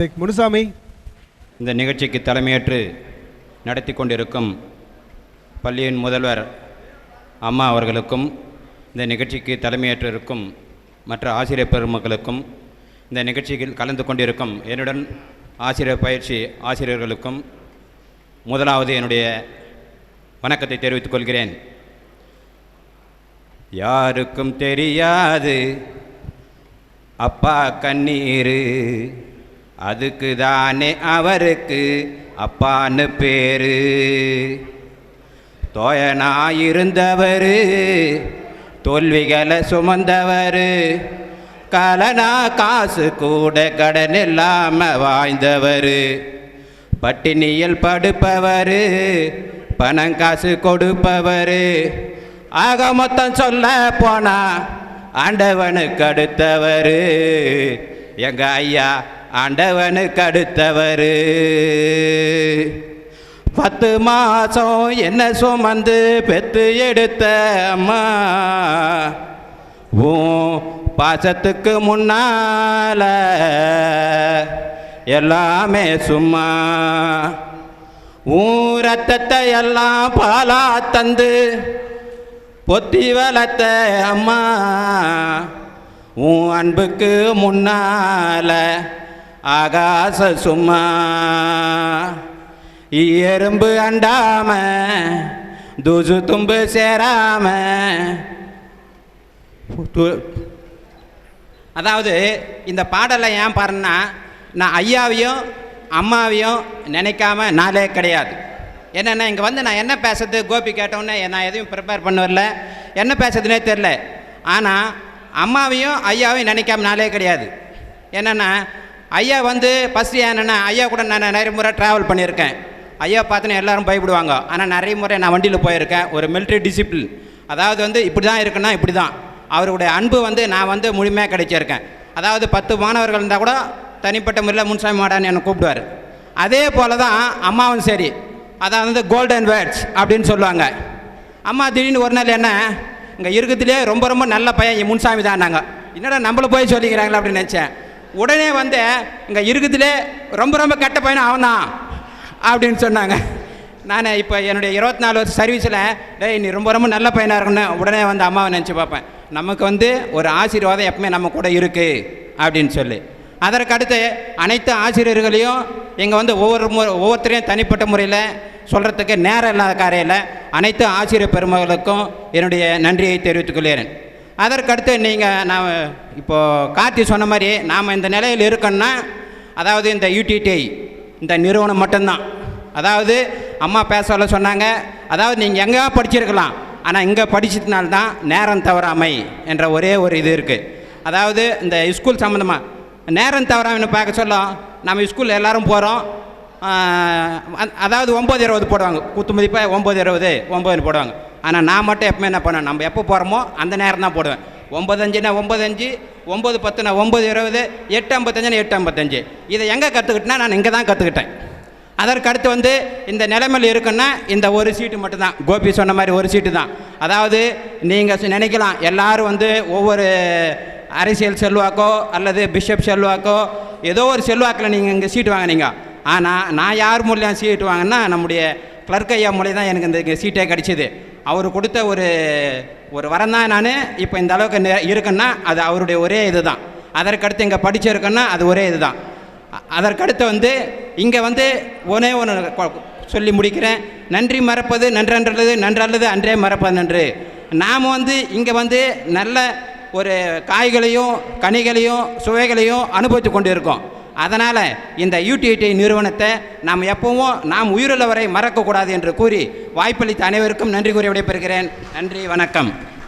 முனுசாமி. இந்த நிகழ்ச்சிக்கு தலைமையேற்று நடத்தி கொண்டிருக்கும் பள்ளியின் முதல்வர் அம்மா அவர்களுக்கும் இந்த நிகழ்ச்சிக்கு தலைமையேற்று இருக்கும் மற்ற ஆசிரியர் பெருமக்களுக்கும் இந்த நிகழ்ச்சியில் கலந்து கொண்டிருக்கும் என்னுடன் ஆசிரியர் பயிற்சி ஆசிரியர்களுக்கும் முதலாவது என்னுடைய வணக்கத்தை தெரிவித்துக் கொள்கிறேன். யாருக்கும் தெரியாது அப்பா கண்ணீர். அதுக்கு தானே அவருக்கு அப்பான்னு பேரு. தோயனாயிருந்தவர் தோல்விகளை சுமந்தவர் கலனா காசு கூட கடன் இல்லாமல் வாய்ந்தவர் பட்டினியில் படுப்பவர் பணம் காசு கொடுப்பவர். ஆக மொத்தம் சொல்ல போனா ஆண்டவனுக்கு அடுத்தவர். எங்கள் ஐயா ஆண்டவனுக்கு அடுத்தவர் பத்து மாசம் என்ன சுமந்து பெத்து எடுத்த அம்மா. உன் பாசத்துக்கு முன்னால எல்லாமே சும்மா. உன் ரத்தத்தை எல்லாம் பாலா தந்து பொத்தி வளர்த்த அம்மா. உன் அன்புக்கு முன்னால ஆகாச சும்மா. எறும்பு அண்டாம தூசு தும்பு சேராம. அதாவது இந்த பாடலை ஏன் பாருன்னா நான் ஐயாவையும் அம்மாவையும் நினைக்காம நாளே கிடையாது. என்னென்னா இங்கே வந்து நான் என்ன பேசுறது? கோபி கேட்டோன்னே நான் எதையும் ப்ரிப்பேர் பண்ண வரல. என்ன பேசுறதுனே தெரில ஆனால் அம்மாவையும் ஐயாவையும் நினைக்காம நாளே கிடையாது. என்னென்னா ஐயா வந்து ஃபஸ்ட்டு என்னென்னா ஐயா கூட நான் நிறைய முறை ட்ராவல் பண்ணியிருக்கேன். ஐயா பார்த்தோன்னா எல்லாரும் பயப்படுவாங்க. ஆனால் நிறைய முறை நான் வண்டியில் போயிருக்கேன். ஒரு மிலிட்ரி டிசிப்ளின் அதாவது வந்து இப்படி தான் இருக்குன்னா இப்படி தான் அவருடைய அன்பு வந்து நான் வந்து முழுமையாக கிடைச்சிருக்கேன். அதாவது பத்து மாணவர்கள் இருந்தால் கூட தனிப்பட்ட முறையில் முன்சாமி மாடான்னு என்னை கூப்பிடுவார். அதே போல தான் அம்மாவும் சரி. அதாவது வந்து கோல்டன் வேர்ட்ஸ் அப்படின்னு சொல்லுவாங்க. அம்மா திடீர்னு ஒரு நாள் என்ன இங்கே இருக்கிறதுலே ரொம்ப ரொம்ப நல்ல பையன் முன்சாமி தான் நாங்கள் என்னடா நம்மள போய் சொல்லிக்கிறாங்களா அப்படின்னு நினச்சேன். உடனே வந்து இங்கே இருக்கிறதுலே ரொம்ப ரொம்ப கெட்ட பையனும் அவன்தான் அப்படின்னு சொன்னாங்க. நான் இப்போ என்னுடைய இருபத்தி நாலு வருஷம் சர்வீஸில் டேய் நீ ரொம்ப ரொம்ப நல்ல பையனாக இருக்குன்னு உடனே வந்து அம்மாவை நினச்சி பார்ப்பேன். நமக்கு வந்து ஒரு ஆசீர்வாதம் எப்பவுமே நம்ம கூட இருக்குது அப்படின்னு சொல்லி. அதற்கு அடுத்து அனைத்து ஆசிரியர்களையும் இங்கே வந்து ஒவ்வொரு மு ஒவ்வொருத்தரையும் தனிப்பட்ட முறையில் சொல்கிறதுக்கு நேரம் இல்லாத காரையில் அனைத்து ஆசிரியர் பெருமகளுக்கும் என்னுடைய நன்றியை தெரிவித்துக் கொள்கிறேன். அதற்கடுத்து நீங்கள் நான் இப்போது கார்த்தி சொன்ன மாதிரி நாம் இந்த நிலையில் இருக்கோன்னா அதாவது இந்த யூடிடிஐ இந்த நிறுவனம் மட்டும்தான். அதாவது அம்மா பேசல சொன்னாங்க அதாவது நீங்கள் எங்கே படிச்சிருக்கலாம் ஆனால் இங்கே படிச்சதுனால்தான் நேரம் தவறாமை என்ற ஒரே ஒரு இது இருக்குது அதாவது இந்த ஸ்கூல் சம்மந்தமாக நேரம் தவறாமைன்னு பார்க்க சொல்ல நம்ம ஸ்கூல் எல்லாரும் போகிறோம் அதாவது ஒம்பது இருபது போடுவாங்க. குத்து மதிப்பாக ஒம்பது இருபது ஒம்பதுன்னு போடுவாங்க. ஆனால் நான் மட்டும் எப்பவுமே என்ன பண்ணுவேன்? நம்ம எப்போ போகிறோமோ அந்த நேரம் தான் போடுவேன். ஒம்பது அஞ்சுனா ஒம்பது அஞ்சு ஒம்பது பத்துனா ஒம்பது இருபது எட்டு ஐம்பத்தஞ்சுனா எட்டு ஐம்பத்தஞ்சு. இதை எங்கே கற்றுக்கிட்டேன்னா நான் இங்கே தான் கற்றுக்கிட்டேன் அதற்கு அடுத்து வந்து இந்த நிலைமையில் இருக்குன்னா இந்த ஒரு சீட்டு மட்டும்தான். கோபி சொன்ன மாதிரி ஒரு சீட்டு தான். அதாவது நீங்கள் நினைக்கலாம் எல்லோரும் வந்து ஒவ்வொரு அரசியல் செல்வாக்கோ அல்லது பிஷப் செல்வாக்கோ ஏதோ ஒரு செல்வாக்கில் நீங்கள் இங்கே சீட்டு வாங்கினீங்க. ஆனால் நான் யார் மூலியம் சீட்டு வாங்கினா நம்முடைய கிளர்க் ஐயா மூலியம் தான் எனக்கு இந்த சீட்டே கிடச்சிது. அவர் கொடுத்த ஒரு ஒரு வரம் தான் நான் இப்போ இந்த அளவுக்கு நெ- இருக்கேன்னா அது அவருடைய ஒரே இது தான் அதற்கடுத்து இங்கே படிச்சிருக்கேன்னா அது ஒரே இது தான் அதற்கடுத்து வந்து இங்கே வந்து ஒன்றே ஒன்று சொல்லி முடிக்கிறேன். நன்றி மறப்பது நன்றன்றது நன்றல்லது அன்றே மறப்பது நன்று. நாம் வந்து இங்கே வந்து நல்ல ஒரு காய்களையும் கனிகளையும் சுவைகளையும் அனுபவித்து கொண்டு இருக்கோம் அதனால் இந்த யூடிஐடி நிறுவனத்தை நாம் எப்பவும் நாம் உயிருள்ளவரை மறக்கக்கூடாது என்று கூறி வாய்ப்பளித்த அனைவருக்கும் நன்றி கூறி விடைபெறுகிறேன். நன்றி வணக்கம்.